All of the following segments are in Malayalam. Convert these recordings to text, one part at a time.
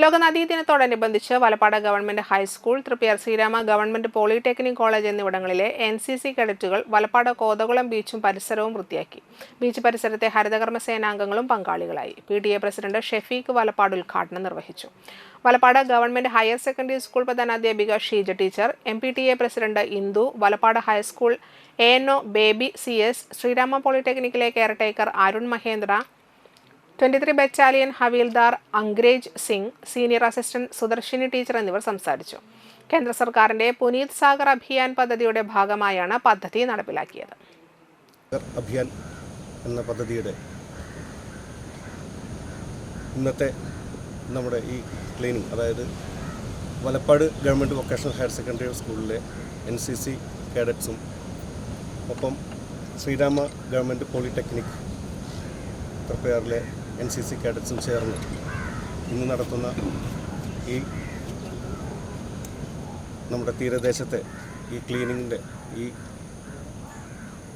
ലോക നദീ ദിനത്തോടനുബന്ധിച്ച് Valappad government high school Triprayar Sreerama government polytechnic college എന്നിവിടങ്ങളിലെ എൻ സി സി കേഡറ്റുകൾ വലപ്പാട് കോതകുളം ബീച്ചും പരിസരവും വൃത്തിയാക്കി. ബീച്ച് പരിസരത്തെ ഹരിതകർമ്മ സേനാംഗങ്ങളും പങ്കാളികളായി. P T A president Shefeeq Valappad ഉദ്ഘാടനം നിർവഹിച്ചു. Valappad government higher secondary school പ്രധാനാധ്യാപിക Sheeja teacher M P T A president Indu Valappad high school A N O Baby C S Sreerama പോളിടെക്നിക്കിലെ caretaker Arun Mahendra twenty three battalion havildar Angrej Singh senior assistant Sudarshini teacher എന്നിവർ സംസാരിച്ചു. കേന്ദ്ര സർക്കാരിന്റെ പുനീത് സാഗർ അഭിയാൻ പദ്ധതിയുടെ ഭാഗമായാണ് പദ്ധതി നടപ്പിലാക്കിയത്. അഭിയാൻ എന്ന പദ്ധതിയുടെ ഇന്നത്തെ നമ്മുടെ ഈ ക്ലീനിങ് അതായത് Valappad government vocational higher secondary സ്കൂളിലെ എൻ സി സി കേഡറ്റ്സും ഒപ്പം ശ്രീരാമ ഗവൺമെന്റ് പോളിടെക്നിക് തൃപ്പയാറിലെ എൻ സി സി കേഡറ്റ്സും ചേർന്ന് ഇന്ന് നടത്തുന്ന ഈ നമ്മുടെ തീരദേശത്തെ ഈ ക്ലീനിങ്ങിന്റെ ഈ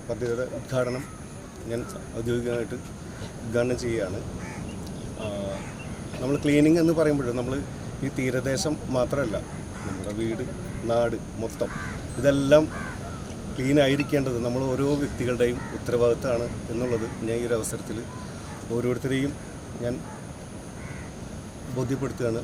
പദ്ധതിയുടെ ഉദ്ഘാടനം ഞാൻ ഔദ്യോഗികമായിട്ട് ഉദ്ഘാടനം ചെയ്യുകയാണ്. നമ്മൾ ക്ലീനിങ് എന്ന് പറയുമ്പോൾ നമ്മൾ ഈ തീരദേശം മാത്രമല്ല നമ്മുടെ വീട് നാട് മൊത്തം ഇതെല്ലാം ക്ലീൻ ആയിരിക്കേണ്ടത് നമ്മൾ ഓരോ വ്യക്തികളുടെയും ഉത്തരവാദിത്തമാണ് എന്നുള്ളത് ഞാൻ ഈ ഒരു അവസരത്തിൽ ഓരോരുത്തരെയും ഞാൻ ബോധ്യപ്പെടുത്തുകയാണ്.